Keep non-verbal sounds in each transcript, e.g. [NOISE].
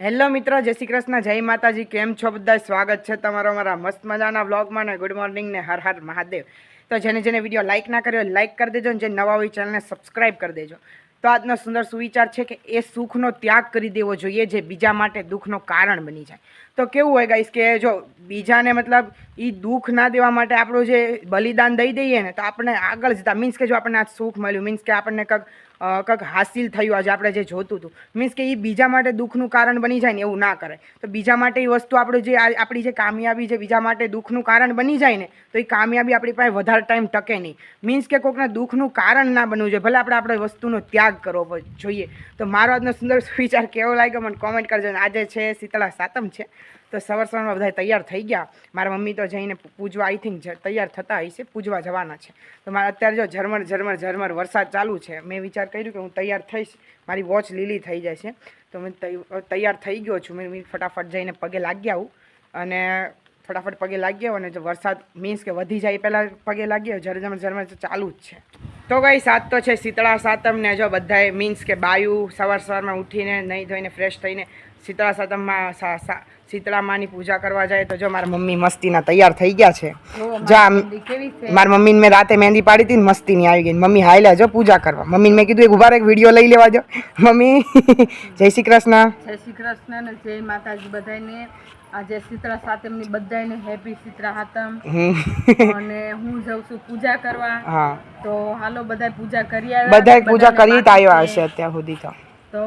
Hello મિત્રો, જય શ્રી કૃષ્ણ, જય માતાજી, કેમ છો બધા સ્વાગત છે તમારો મારા મસ્ત મજાના વ્લોગમાં ને ગુડ મોર્નિંગ ને હર હર મહાદેવ. તો જેને જેને વીડિયો લાઇક ના કર્યો લાઇક કરી દેજો ને જે નવા હોય ચેનલને સબસ્ક્રાઇબ કરી દેજો. તો આજનો સુંદર સુવિચાર છે કે એ સુખનો ત્યાગ કરી દેવો જોઈએ જે બીજા માટે દુઃખનો કારણ બની જાય. તો કેવું હોય ગાઈશ કે જો બીજાને મતલબ એ દુઃખ ના દેવા માટે આપણું જે બલિદાન દઈ દઈએ ને તો આપણે આગળ જતા મીન્સ કે જો આપણને આ સુખ મળ્યું મીન્સ કે આપણને કંઈક કંઈક હાસિલ થયું આજે આપણે જે જોતું હતું મીન્સ કે એ બીજા માટે દુઃખનું કારણ બની જાય ને એવું ના કરે. તો બીજા માટે એ વસ્તુ આપણે જે આપણી જે કામયાબી છે, બીજા માટે દુઃખનું કારણ બની જાય ને, તો એ કામયાબી આપણી પાસે વધારે ટાઈમ ટકે નહીં. મીન્સ કે કોઈકને દુઃખનું કારણ ના બનવું જોઈએ, ભલે આપણે આપણે વસ્તુનો ત્યાગ કરવો જોઈએ. તો મારો આજનો સુંદર [LAUGHS] વિચાર કેવો લાગ્યો મને કોમેન્ટ કરજો. આજે છે શીતળા સાતમ છે. તો સવાર સવારમાં બધા તૈયાર થઈ ગયા. મારા મમ્મી તો જઈને પૂજવા આઈ થિંક તૈયાર થતા હશે પૂજવા જવાના છે. તો મારે અત્યારે જો ઝરમર ઝરમર ઝરમર વરસાદ ચાલુ છે, મેં વિચાર કર્યું કે હું તૈયાર થઈશ. મારી વોચ લીલી થઈ જાય છે. તો મેં તૈયાર થઈ ગયો છું. મેં ફટાફટ જઈને પગે લાગી આવું અને ફટાફટ પગે લાગ્યો અને જો વરસાદ મીન્સ કે વધી જાય પહેલાં પગે લાગ્યો આવું ઝરમર ચાલુ જ છે. તો ગઈ સાત તો છે શીતળા સાતમ ને જો બધાએ મીન્સ કે બાયું સવાર સવારમાં ઉઠીને નહીં ધોઈને ફ્રેશ થઈને શીતળા સાતમમાં શીતળા માની પૂજા કરવા જાય તો જો મારા મમ્મી મસ્તીના તૈયાર થઈ ગયા છે. જા મારા મમ્મીને મેં રાતે મહેંદી પાડી હતી ને મસ્તીની આવી ગઈ મમ્મી હાલ્યા જો પૂજા કરવા. મમ્મીને મેં કીધું એક ઊભા એક વીડિયો લઈ લેવા જો [LAUGHS] મમ્મી જય શ્રી કૃષ્ણ. જય શ્રી કૃષ્ણ જય માતાજી બધાને આજે શીતળા સાતમની બધાને હેપી શીતળા સાતમ અને હું જાઉં છું પૂજા કરવા. હા. તો હાલો બધા પૂજા કરી આવ્યા. બધા પૂજા કરી જ આવ્યા હશે અત્યાર સુધી તો. તો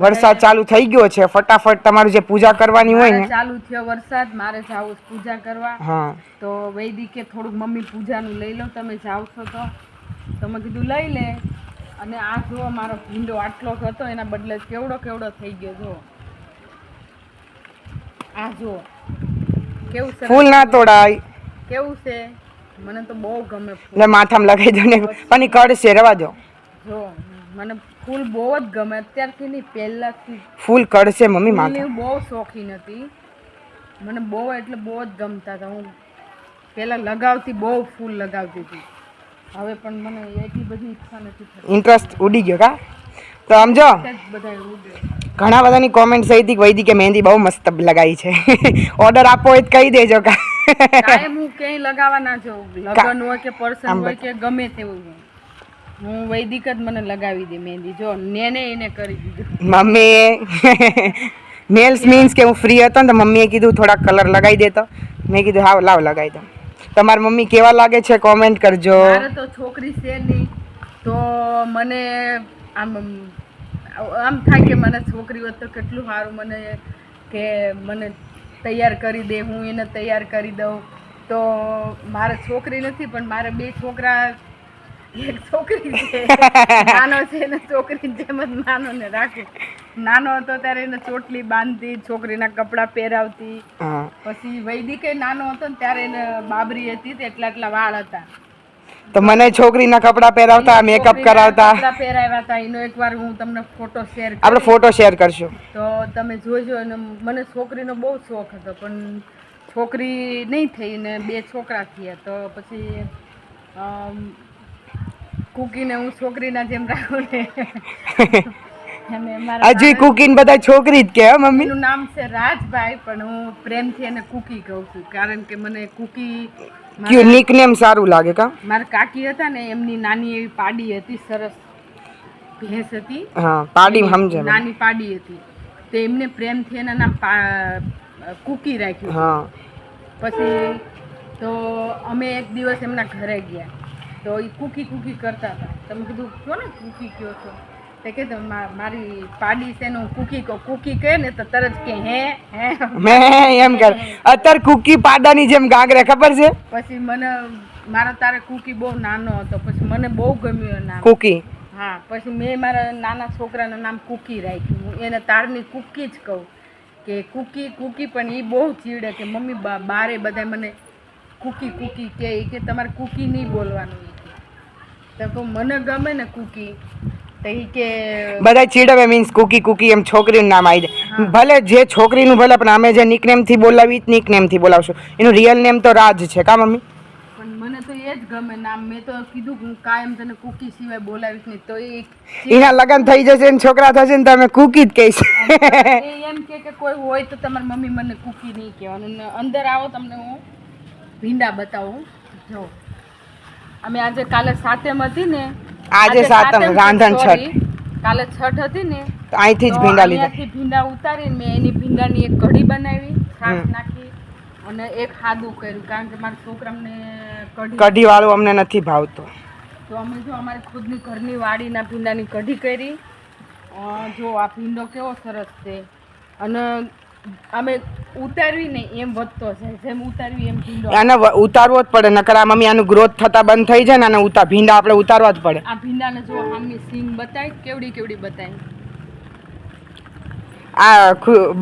વરસાદ ચાલુ થઈ ગયો છે. ફટાફટ તમારું જે પૂજા કરવાની હોય ને. ચાલુ થયો વરસાદ. મારે જાવું પૂજા કરવા. હા. તો વૈદિકે થોડુંક મમ્મી પૂજાનું લઈ લો. તમે જાઓ છો તો. તો મેં કીધું લઈ લે. અને આ જુઓ મારો ભીંડો આટલો હતો એના બદલે કેવડો કેવડો થઈ ગયો જુઓ. આ જુઓ. કેવું છે ફૂલ ના તોડાય. કેવું છે? મને તો બહુ ગમે એટલે માથામાં લગાવી દો ને. પણ કડશે રવા દો. જો મને ફૂલ બહુ જ ગમે. અત્યારથી નહીં પહેલાંથી. ફૂલ કડશે મમ્મી માથા. બહુ શોખીન હતી. મને બહુ એટલે બહુ જ ગમતા હતા. હું પહેલાં લગાવતી બહુ ફૂલ લગાવતી હતી. હવે પણ મને એટલી બધી ઈચ્છા નથી ઇન્ટરેસ્ટ ઉડી ગયો કા? તો સમજો જ. બધા ઉડે. ઘણા બધાની કોમેન્ટ થઈ હતી વૈદિક વૈદી કે મહેંદી બહુ મસ્ત લગાવી છે. ઓર્ડર આપો હોય તો કહી દેજો કા. હું ક્યાંય લગાવવા ના જાઉં. લગ્ન હોય કે પર્સન હોય કે ગમે તેવું હોય. હું વૈદિક જ મને લગાવી દે મહેંદી. જો નેને એને કરી દીધું. મમ્મી નેલ્સ મીન્સ કે હું ફ્રી હતો ને તો મમ્મીએ કીધું થોડા કલર લગાવી દેતો મેં કીધું હા લાવ લગાવી દો. તમારી મમ્મી કેવા લાગે છે? કોમેન્ટ કરજો. મારે તો છોકરી છે નહીં. તો મને આમ આમ થાય કે મને છોકરી હોત તો કેટલું સારું મને કે મને તૈયાર કરી દે હું એને તૈયાર કરી દઉં. તો મારે છોકરી નથી પણ મારે બે છોકરા એક છોકરી છે. નાનો છે એને છોકરી જેમ જ નાનો ને રાખું. નાનો હતો ત્યારે એને ચોટલી બાંધતી છોકરીના કપડાં પહેરાવતી. પછી વૈદિકે નાનો હતો ને ત્યારે એને બાબરી હતી એટલા એટલા વાળ હતા. તો મને છોકરીના કપડાં પહેરાવતા મેકઅપ કરાવતા. પહેરાવ્યા હતા એનો એકવાર હું તમને ફોટો શેર આપણે ફોટો શેર કરશું. તો તમે જોજો અને મને છોકરીનો બહુ શોખ હતો પણ છોકરી નહીં થઈ ને બે છોકરા થયા. તો પછી કુકીને હું છોકરીના જેમ રાખું ને. હજી કુકીન બધા છોકરી જ કે મમ્મી. નામ છે રાજભાઈ પણ હું પ્રેમથી એને કૂકી કહું છું કારણ કે મને કૂકી ક્યુ નિકનેમ સારું લાગે કા? મારા કાકી હતા ને એમની નાની એવી પાડી હતી સરસ ભેંસ હતી. હા પાડી સમજે નાની પાડી હતી. તે એમને પ્રેમથી એના નામ કૂકી રાખ્યું. હા. પછી તો અમે એક દિવસ એમના ઘરે ગયા. તો એ કૂકી કુકી કરતા હતા. તમે કીધું કહો ને કુકી કયો છો? તે કે મારી પાડી છે ને કુકી કૂકી કહું ને તો તરત કે હે હે. મેં એમ કર અત્યારે કુકી પાડાની જેમ ગાગરે ખબર છે? પછી મને મારો તારે કૂકી બહુ નાનો હતો પછી મને બહુ ગમ્યું નામ. કુકી? હા પછી મેં મારા નાના છોકરાનું નામ કૂકી રાખ્યું. હું એને તારની કૂકી જ કહું કે કૂકી કૂકી પણ એ બહુ ચીડે કે મમ્મી બારે બધા મને કૂકી કૂકી ઈ કે તમારે કૂકી નહીં બોલવાનું. તો મને ગમે ને કૂકી. તો એ કે બધા ચીડવે મીન્સ કુકી કુકી એમ છોકરીનું નામ આવી જાય. ભલે જે છોકરીનું ભલે પણ અમે જે નિકનેમથી બોલાવી નિકનેમથી બોલાવશું. એનું રિયલ નેમ તો રાજ છે કા મમ્મી? પણ મને તો એ જ ગમે નામ. મેં તો કીધું કે હું કાયમ તને કુકી સિવાય બોલાવીશ નહીં. તો એ એના લગન થઈ જશે ને છોકરા થશે ને તમે કૂકી જ કહીશ. એ એમ કે કે કોઈ હોય તો તમારી મમ્મી મને કુકી નહીં કહેવાનું. અંદર આવો તમને હું ભીંડા બતાવું. જો. અમે આજે કાલે સાતેમ હતી ને આજે સાતમ, રાંધણ છઠ. કાલે છઠ હતી ને તો અહીંથી જ ભીંડા લીધા. ભીંડા ઉતારીને મેં એની ભીંડાની એક કઢી બનાવી છાશ નાખી અને એક હાદું કર્યું કારણ કે મારા છોકરાને કઢી કઢી વાળું અમને નથી ભાવતો. તો અમે જો અમારી ખુદની ઘરની વાડીના ભીંડાની કઢી કરી. જો આ ભીંડો કેવો સરસ છે. અને અમે ઉતારવી નહીં એમ વધતો જાય જેમ ઉતારવી એમ ભીંડો આને ઉતારવો જ પડે નકર આ મમ્મી આનું ગ્રોથ થતા બંધ થઈ જાય ને આને ઉતા ભીંડા આપણે ઉતારવા જ પડે. આ ભીંડાને જો આમની સીંગ બતાય કેવડી કેવડી બતાય. આ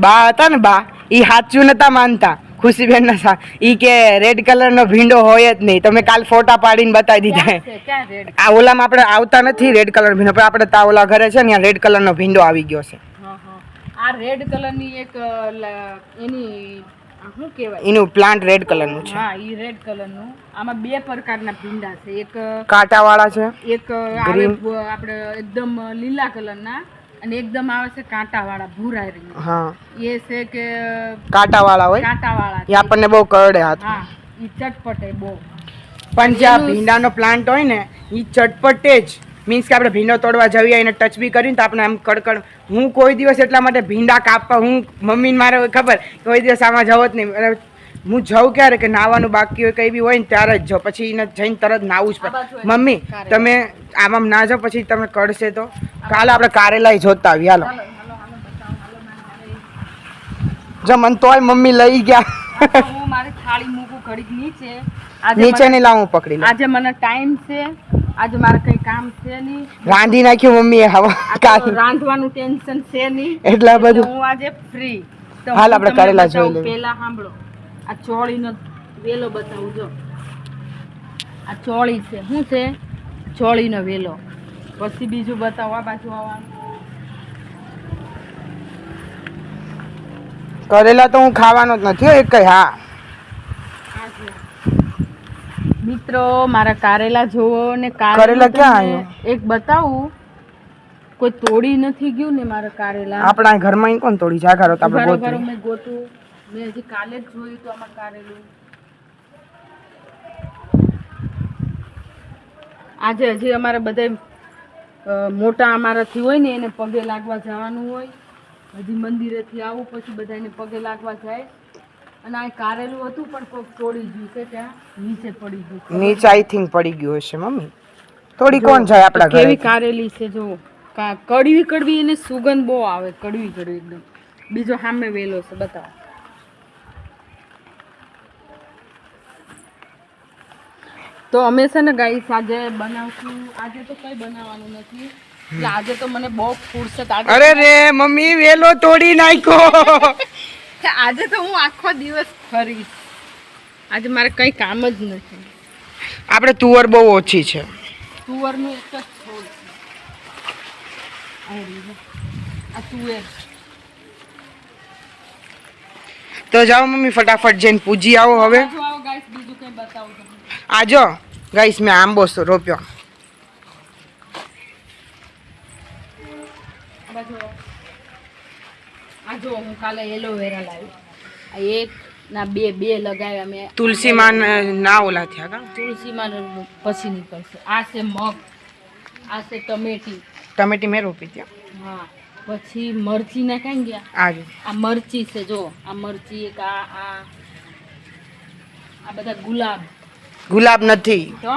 બા હતા ને બા ઈ સાચું નતા માનતા. ખુશીબેન ના ઈ કે રેડ કલર નો ભીંડો હોય જ નહીં. તમે કાલ ફોટા પાડીને બતાવી દીધા આ ઓલામાં આપણે આવતા નથી રેડ કલર ભીંડો. પણ આપણે તા ઓલા ઘરે છે ને રેડ કલર નો ભીંડો આવી ગયો છે. આ રેડ કલરની એક એની શું કહેવાય? એનું પ્લાન્ટ રેડ કલરનું છે. હા એ રેડ કલરનું આમાં બે પ્રકારના ભીંડા છે. એક કાંટાવાળા છે એક આપણે એકદમ લીલા કલરના અને એકદમ આવે છે કાંટાવાળા ભૂરા રંગ હા. એ છે કે કાંટાવાળા હોય? કાંટાવાળા એ આપણને બહુ કરડે હાથ હા એ ચટપટે બહુ. પણ જે આ ભીંડાનો પ્લાન્ટ હોય ને એ ચટપટે જ. મીન્સ કે આપણે ભીંડો તોડવા જઈએ એને ટચ બી કરીને તો આપણે આમ કડકડ હું કોઈ દિવસ એટલા માટે ભીંડા કાપવા હું મમ્મીને મારે ખબર કોઈ દિવસ આમાં જવો જ નહીં. અને હું જાઉં ક્યારે કે નાવાનું બાકી હોય કંઈ બી હોય ને ત્યારે જ જાઉં. પછી એને જઈને તરત નાવું જ પડે. મમ્મી તમે તમે આમાં ના જાઓ પછી તમે કડશે તો. કાલે આપણે કારેલા જોતા આવીએ. હાલો. જો મને તોય મમ્મી લઈ ગયા. હું મારી થાળી મૂકું ઘડીક નીચે. આજે નીચે નહીં લાવું પકડી આજે મને ટાઈમ છે. આજે મારે કઈ કામ છે નહીં. રાંધી નાખ્યું મમ્મીએ હવા રાંધવાનું ટેન્શન છે નહીં. એટલા બધું. હું આજે ફ્રી તો હાલ આપણે કરેલા જોઈ લઈએ. પહેલા સાંભળો. આ ચોળીનો વેલો બતાવું જો. આ ચોળી છે. શું છે? ચોળીનો વેલો. પછી બીજું બતાવો આ બાજુ આવવાનું. કરેલા તો હું ખાવાનો જ નથી એક કઈ હા આ જુઓ. મિત્રો મારા કારેલા જોવો ને કારેલા ક્યાં તમને એક બતાવું. કોઈ તોડી નથી ગયું ને મારા કારેલા? આપણા ઘરમાં કોણ તોડી? જાગારો તો આપણે ગોતું. મેં હજી કાલે જ જોયું તો આમાં કારેલું. આજે હજી અમારે બધા મોટા અમારાથી હોય ને એને પગે લાગવા જવાનું હોય. હજી મંદિરેથી આવું પછી બધાને પગે લાગવા જાય. અને આ કારેલું હતું પણ કોઈક તોડી ગયું છે ત્યાં નીચે પડી ગયું નીચે આઈ થિંક પડી ગયું હશે મમ્મી. થોડી કોણ જાય આપણા કેવી કારેલી છે જો. કડવી કડવી એને સુગંધ બહુ આવે કડવી કડવી એકદમ. બીજો સામે વેલો છે બતાવો. તો અમે છે ને ગાઈસ આજે બનાવશું. આજે તો કઈ બનાવવાનું નથી. એટલે આજે તો મને બહુ ફુરસત આજે અરે રે મમ્મી વેલો તોડી નાખ્યો. [LAUGHS] આજે તો હું આખો દિવસ ફરીશ. આજે મારે કઈ કામ જ નથી. આપણે તુવર બહુ ઓછી છે. તુવરનું એક જ છોડ છે. આ. તુવેર. તો જાઓ મમ્મી ફટાફટ જઈને પૂજી આવો હવે. ગાઈસ બીજું કઈ બતાવું તમને. આજો. ગાઈસ મેં આંબો રોપ્યો. આ જો હું કાલે એલોવેરા લાવી. આ એક ના બે બે લગાવ્યા મેં. તુલસીમાં ના ઓલા થયા કા? તુલસીમાં પછી નીકળશે. આ છે મગ આ છે ટમેટી. ટમેટી મેં રોપી ત્યાં હા પછી મરચી ના કાંઈ ગયા આજે આ મરચી છે જો. આ મરચી એક આ આ આ બધા ગુલાબ. ગુલાબ નથી. તો?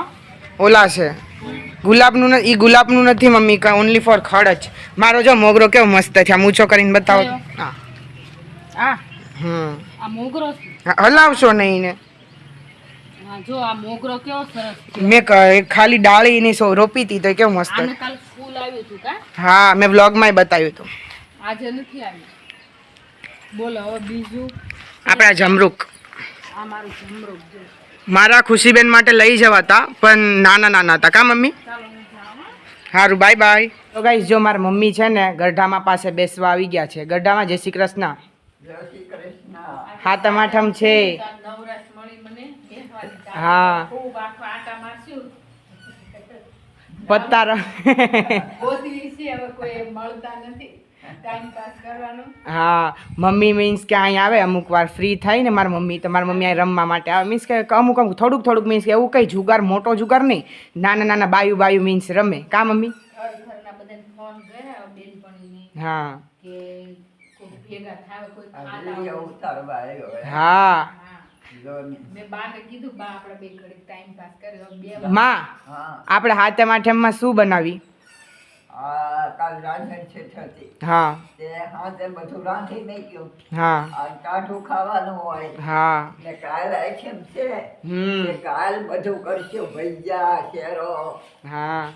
ઓલા છે. ગુલાબનું એ ગુલાબનું નથી મમ્મી કા ઓનલી ફોર ખડ જ. મારો જો મોગરો કેવો મસ્ત છે આમ ઊંચો કરીને બતાવો. હા. આ? હમ. આ મોગરો હલાવશો નહીં ને. જો આ મોગરો કેવો સરસ મેં ક- ખાલી ડાળી સો રોપી હતી તો કેવું મસ્ત. આને કાલ ફૂલ આવ્યું હતું કા? હા મેં બ્લોગમાં બતાવ્યું હતું. આજે નથી આવ્યું. બોલો હવે બીજું? આપણા જમરૂક. આ મારું જમરૂક છે મારા ખુશીબેન માટે લઈ જવાતા, પણ નાના નાના હતા. કા મમ્મી. સારું બાય બાય. તો ગાઈસ જો મારી મમ્મી છે ને, ગઢામાં પાસે બેસવા આવી ગયા છે. ગઢામાં જય શ્રી કૃષ્ણ. હા તમાઠમ છે. હા. પત્તા હા મમ્મી મીન્સ કે અહીં આવે અમુક વાર ફ્રી થાય ને મારી મમ્મી તો મારી મમ્મી અહીં રમવા માટે આવે. મીન્સ કે અમુક અમુક થોડુંક થોડુંક મીન્સ કે એવું કંઈ જુગાર મોટો જુગાર નહીં. નાના નાના બાયું બાયું મીન્સ રમે. કા મમ્મી? હા. હે. મેં બાને કીધું બા આપણે બે ઘડીક ટાઈમ પાસ કર્યો બે માં આપણે હાથે માઠેમમાં શું બનાવી? કાલ રાંધણ છે થતી હા. તે હાથે બધું રાંધી નહીં ગયું હા. આ કાઠું ખાવાનું હોય. હા. ને કાલ આઈટમ છે. હમ. કાલ બધું કરશું. ભજીયા શેરો હા.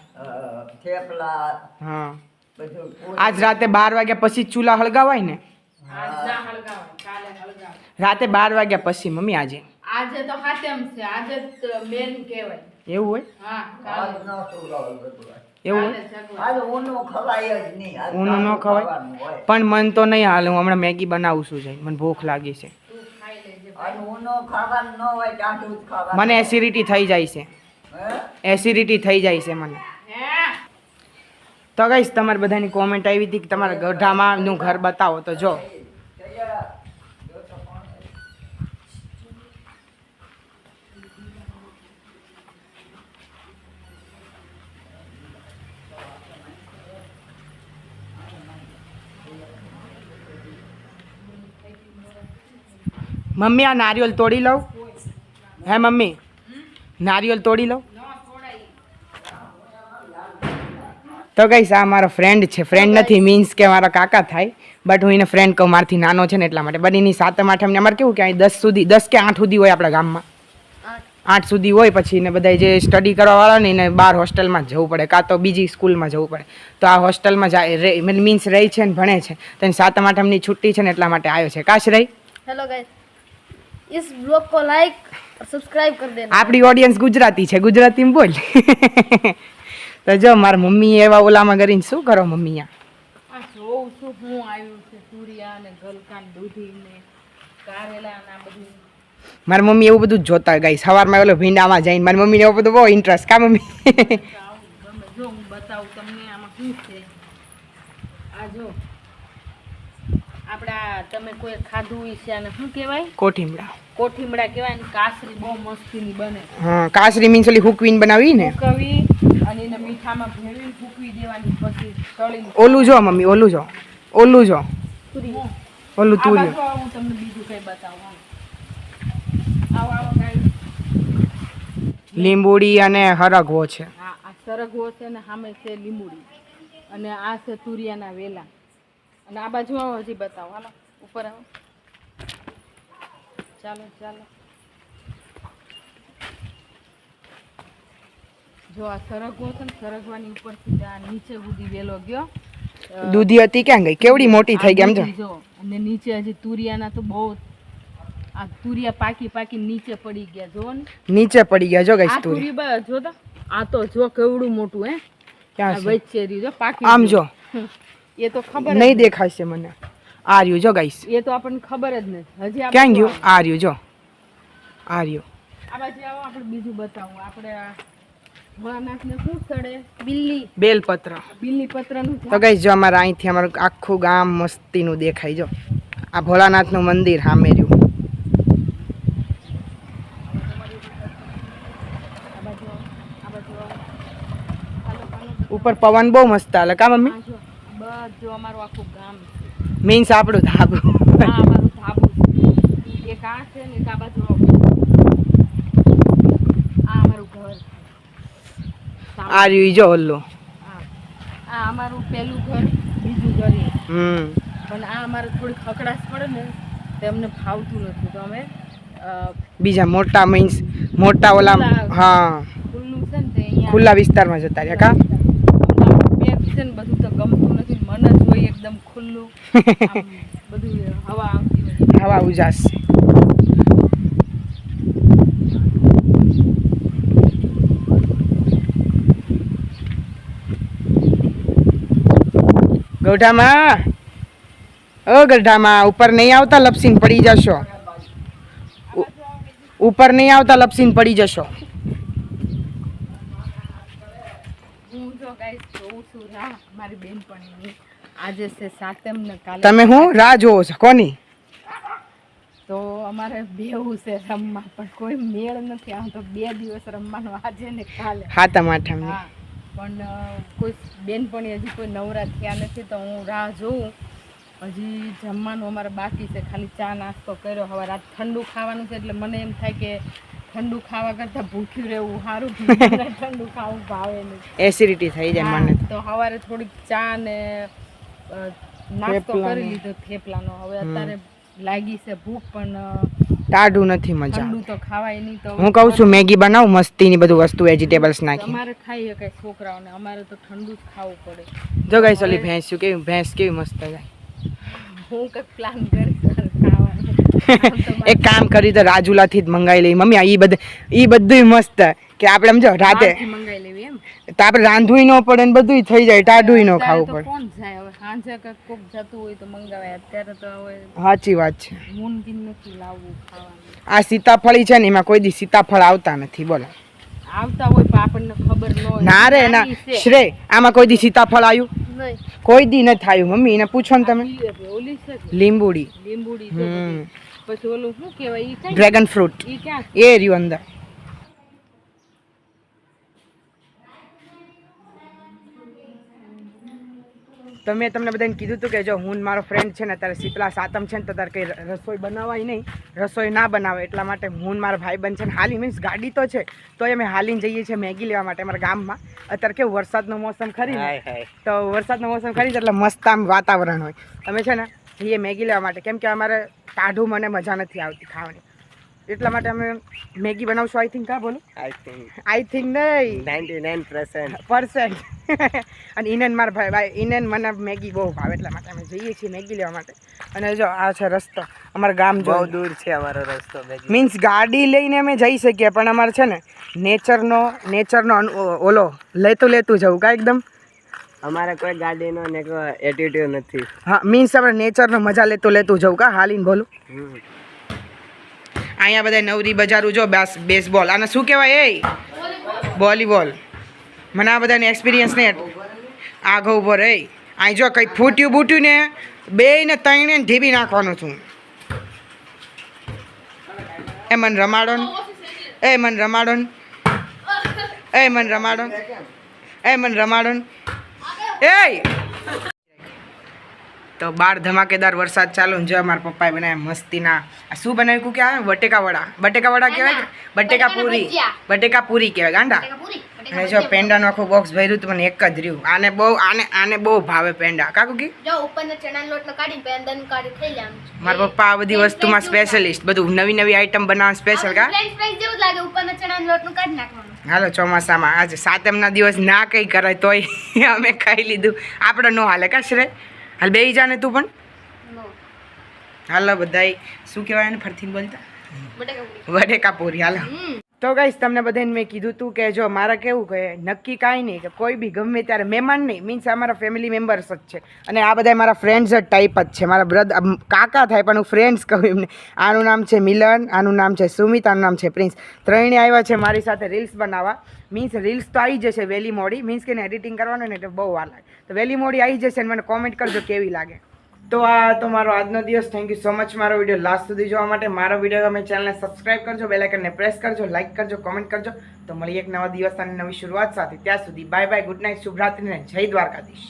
થેપલા હા. બધું આજ રાતે બાર વાગ્યા પછી ચૂલા હળગાવાય ને? રાતે બાર વાગ્યા પછી મમ્મી આજે? આજે તો હાથેમ છે. આજે મેન કહેવાય. એવું હોય? હા આજ ન સુવડાવું બધું. એવું ઊનું ખવાય જ નહીં. આજ ઊનું ન ખવાય? પણ મન તો નહીં હાલ હું હમણાં મેગી બનાવું છું જઈ મને ભૂખ લાગી છે. મને એસિડિટી થઈ જાય છે. એસિડિટી થઈ જાય છે મને. તો કહીશ તમારી બધાની કોમેન્ટ આવી હતી કે તમારા ગઢામાં નું ઘર બતાવો તો જો તૈયાર. જો તો કોણ છે? મમ્મી, આ નારિયેલ તોડી લઉં. હે, મમ્મી? નારિયેલ તોડી લઉં? તો કઈ આ મારો ફ્રેન્ડ છે. ફ્રેન્ડ નથી મીન્સ કે મારા કાકા થાય. બટ હું એને ફ્રેન્ડ કહું, મારથી નાનો છે ને એટલા માટે. બટ એની સાતમ આઠમને અમારે કેવું કે અહીં દસ સુધી, દસ કે આઠ સુધી હોય આપણા ગામમાં. આઠ સુધી હોય પછી એને બધા જે સ્ટડી કરવાવાળા ને એને બહાર હોસ્ટેલમાં જવું પડે. કાં તો બીજી સ્કૂલમાં જવું પડે. તો આ હોસ્ટેલમાં જાય મીન્સ રહી છે ને ભણે છે. તો એની સાતમ, આઠમની છુટ્ટી છે ને એટલા માટે આવ્યો છે. કાશ રહી? હેલો ગાઈસ इस ब्लॉग को लाइक और सब्सक्राइब कर देना આપણી ઓડિયન્સ ગુજરાતી છે ગુજરાતીમાં બોલ તો જો મારા મમ્મી એવા ઓલામાં કરીને શું કરો મમ્મી આ આ જોઉં છું હું આવ્યું છે તુરિયા ને ગલકા ને દૂધી ને કારેલા ને આ બધું મારી મમ્મી એવું બધું જ જોતા ગઈ સવારમાં ઓલો ભીંડામાં જઈને મારી મમ્મીને એવું બધું બહુ ઇન્ટરેસ્ટ કા મમ્મી આવું ગમે જો હું બતાવું તમને આમાં શું આપણા તમે કોઈ ખાધું છે અને શું કહેવાય? કોઠીમડા કોઠીમડા કહેવાય ને કાસરી બહુ મસ્તીની બને. હા કાસરી મીન્સ ઓલી હુકવીન બનાવી ને? હુકવી અને એને મીઠામાં ભેળવીને ફૂકવી દેવાની પછી તળીને ઓલું જો મમ્મી ઓલું જો ઓલું જો. ઓલું તુર્યું હું તમને બીજું કઈ બતાવું આવો. આવો guys. લીંબુડી અને હરગવો છે. હા આ સરગવો છે ને સામે છે લીંબુડી. અને આ છે તુરિયાના વેલા. અને આ બાજુ આવો હજી બતાવો. હાલો ઉપર આવો. ચાલો ચાલો. જો આ સરગવો છે ને સરગવાની ઉપરથી આ નીચે સુધી વેલો ગયો. દૂધી હતી ક્યાં ગઈ? કેવડી મોટી થઈ ગઈ એમ જો. અને નીચે હજી તુરિયાના તો બહુ આ તુરિયા પાકી પાકી નીચે પડી ગયા જો ને. નીચે પડી ગયા જો ગઈ તુરી જો તો આ તો જો કેવડું મોટું હે. ક્યાં વચ્ચે જો પાકી આમ જો. એ તો ખબર નહીં દેખાશે મને. આ રહ્યું જો ગાઈસ. એ તો આપણને ખબર જ નથી. હજી ક્યાં ગયું? આ જો. આ આ બાજુ આવો આપણે બીજું બતાવું. આપણે ભોળાનાથને શું ચડે બિલ્લી. બેલપત્ર. બિલ્લીપત્રનું અહીંથી અમારું આખું ગામ મસ્તીનું દેખાય જો. આ ભોળાનાથનું મંદિર સામે રહ્યું. ઉપર પવન બહુ મસ્ત હાલે કા મમ્મી? જો અમારું આખું ગામ છે. મીન્સ આપણું ધાબુ. હા અમારું ધાબુ છે. એક આ છે ને આ બાજુ આ અમારું ઘર આ રહ્યું ઈજો જો ઓલું હા. આ અમારું પહેલું ઘર બીજું ઘર. હમ. પણ આ અમારે થોડી ખકડાશ પડે ને તે અમને ફાવતું નથી. તો અમે બીજા મોટા મીન્સ મોટા ઓલા હા. ખુલ્લું વિસ્તારમાં જતા રહ્યા કા? બધું તો ગમતું જોઈએ એકદમ ખુલ્લું. [LAUGHS] બધું હવા આવતી હોય. હવા ઉજાસ ગઢામાં? ઓ ગઢામાં ઉપર નહીં આવતા લપસીન પડી જશો. ઉપર નહીં આવતા લપસીન પડી જશો. હું જો ગાઈસ જોઉં છું રાહ મારી બેનપણીની. આજે છે સાતમ ને કાલે તમે હું? રાહ જોવો છો. કોની? તો અમારે બેવું છે રમવા પણ કોઈ મેળ નથી આવતો બે દિવસ રમવાનું આજે ને કાલે. હાથમ આઠમની હા પણ કોઈ કોઈ બેનપણી હજી કોઈ નવરા થયા નથી તો હું રાહ જોઉં. હજી જમવાનું અમારે બાકી છે. ખાલી ચા નાસ્તો કર્યો. હવે રાત ઠંડુ ખાવાનું છે એટલે મને એમ થાય કે ઠંડુ ખાવા કરતાં ભૂખ્યું રહેવું સારું ઠંડુ ખાવું ભાવે નહીં. એસિડિટી થઈ જાય મને તો સવારે થોડીક ચા ને નાસ્તો. કરી લીધો થેપલાનો. હવે અત્યારે લાગી છે ભૂખ પણ ટાઢું નથી મજા તો ખાવાય નહીં તો હું કહું છું મેગી બનાવું મસ્તીની બધું વસ્તુ વેજીટેબલ્સ નાખી. અમારે ખાઈએ કઈ છોકરાઓને. અમારે તો ઠંડુ જ ખાવું પડે. જો ગઈ ઓલી ભેંસ શું કેવી ભેંસ કેવી મસ્ત જાય હું કંઈક પ્લાન કરી [LAUGHS] એક કામ કરી તો રાજુલાથી જ મંગાવી લઈ. મમ્મી આ ઈ બધું ઈ બધું મસ્ત. કે આપણે સમજો રાતે તો આપણે રાંધવું ન પડે ને બધું થઈ જાય ટાઢું ન ખાવું પડે. કોણ જાય હવે. સાંજે કોક જતું હોય તો મંગાવાય. અત્યારે તો હવે સાચી વાત છે. મૂનગીન નથી લાવવું ખાવાનું. આ સીતાફળી છે ને એમાં કોઈ દી સીતાફળ આવતા નથી બોલો. આવતા હોય પણ આપણને ખબર ન હોય. ના રે ના. શ્રે આમાં કોઈ દી સીતાફળ આવ્યું? નહીં. કોઈ દી ન થાયું મમ્મી એને પૂછો ને તમે. ઓલી છે લીંબુડી. લીંબુડી પછી ઓલું શું કહેવાય? Dragon fruit. ઈ ક્યાં? એ રહ્યું અંદર. તો મેં તમને બધાને કીધું હતું કે જો હું મારો ફ્રેન્ડ છે ને અત્યારે શીતલા સાતમ છે ને તો તારે કંઈ રસોઈ બનાવાય નહીં. રસોઈ ના બનાવે એટલા માટે હું મારા ભાઈ બન છે ને હાલી મીન્સ ગાડી તો છે તોય અમે હાલીને જઈએ છીએ મેગી લેવા માટે અમારા ગામમાં. અત્યારે કેવું વરસાદનો મોસમ ખરી તો વરસાદનો મોસમ ખરી એટલે મસ્ત આમ વાતાવરણ હોય. અમે છે ને જઈએ મેગી લેવા માટે. કેમ કે અમારે ટાઢું મને મજા નથી આવતી ખાવાની. એટલા માટે અમે મેગી બનાવશું આઈ થિંક કા બોલો. આઈ થિંક આઈ થિંક નહીં. 99% પર્સન્ટ [LAUGHS] અને ઇનન મારા ભાઈ ભાઈ ઇનન મને મેગી બહુ ભાવે એટલા માટે અમે જઈએ છીએ મેગી લેવા માટે. અને જો આ છે રસ્તો અમારા ગામ બહુ દૂર છે અમારો રસ્તો મીન્સ ગાડી લઈને અમે જઈ શકીએ પણ અમારે છે ને નેચરનો નેચરનો ઓલો લેતું લેતું જવું કાં એકદમ? અમારે કોઈ ગાડીનો ને કોઈ એટીટ્યુડ નથી. હા મીન્સ આપણે નેચરનો મજા લેતું લેતું જવું કાં? હાલીને બોલું. અહીંયા બધા નવરી બજારું જો બેસ બેસબોલ આને શું કહેવાય એ? વોલીબોલ મને આ બધાને એક્સપિરિયન્સ નહીં આઘો ઊભો રહી. અહીં જો કંઈ ફૂટ્યું બૂટ્યું ને બે ને ત્રણે ઢીબી નાખવાનું છું. એ મને રમાડો ને એ મને રમાડો ને એ મને રમાડો એ મને રમાડો ને એ! તો બાર ધમાકેદાર વરસાદ ચાલુ જો મારા પપ્પાએ બનાવ્યા મસ્તીના. શું બનાવ્યું કુ કહેવાય બટેકા વડા બટેકા વડા કહેવાય બટેકા પૂરી. બટેકા પૂરી કહેવાય ગાંડા. અને જો પેંડાનું આખું બોક્સ ભર્યું હતું મને એક જ રહ્યું. આને બહુ આને આને બહુ ભાવે પેંડા. કાકુ? કી મારા પપ્પા આ બધી વસ્તુમાં સ્પેશિયલિસ્ટ બધું નવી નવી આઈટમ બનાવવા સ્પેશિયલ કા? હાલો ચોમાસામાં. આજે સાતમના દિવસ ના કંઈ કરાય તોય અમે ખાઈ લીધું. આપણે નો હાલે કા શ્રે હાલ બે જાને તું પણ. હાલો બધા શું કહેવાય એને ફરથી બોલતા? બટેકા પૂરી. હાલો. તો ગાઈસ તમને બધાને મેં કીધું તું કે જો મારે કેવું કે નક્કી કાંઈ નહીં કે કોઈ બી ગમે ત્યારે મહેમાન નહીં મીન્સ અમારા ફેમિલી મેમ્બર્સ જ છે. અને આ બધા મારા ફ્રેન્ડ્સ જ ટાઈપ જ છે. મારા બ્રધર કાકા થાય પણ હું ફ્રેન્ડ્સ કહું એમને. આનું નામ છે મિલન, આનું નામ છે સુમિત, આનું નામ છે પ્રિન્સ. ત્રણે આવ્યા છે મારી સાથે રીલ્સ બનાવવા. મીન્સ રીલ્સ તો આવી જશે વહેલી મોડી. મીન્સ કે એડિટિંગ કરવાનું ને એટલે બહુ વાર લાગે તો વહેલી મોડી આવી જશે ને મને કોમેન્ટ કરજો કેવી લાગે. તો આ તો મારો આજનો દિવસ. થેન્ક યુ સો મચ મારો વીડિયો લાસ્ટ સુધી જોવા માટે મારો વીડિયો તમે ચેનલને સબસ્ક્રાઇબ કરજો બેલાઇકનને પ્રેસ કરજો લાઇક કરજો કોમેન્ટ કરજો. તો મળીએ એક નવા દિવસ અને નવી શરૂઆત સાથે. ત્યાં સુધી બાય બાય ગુડ નાઇટ શુભરાત્રી ને જય દ્વારકાધીશ.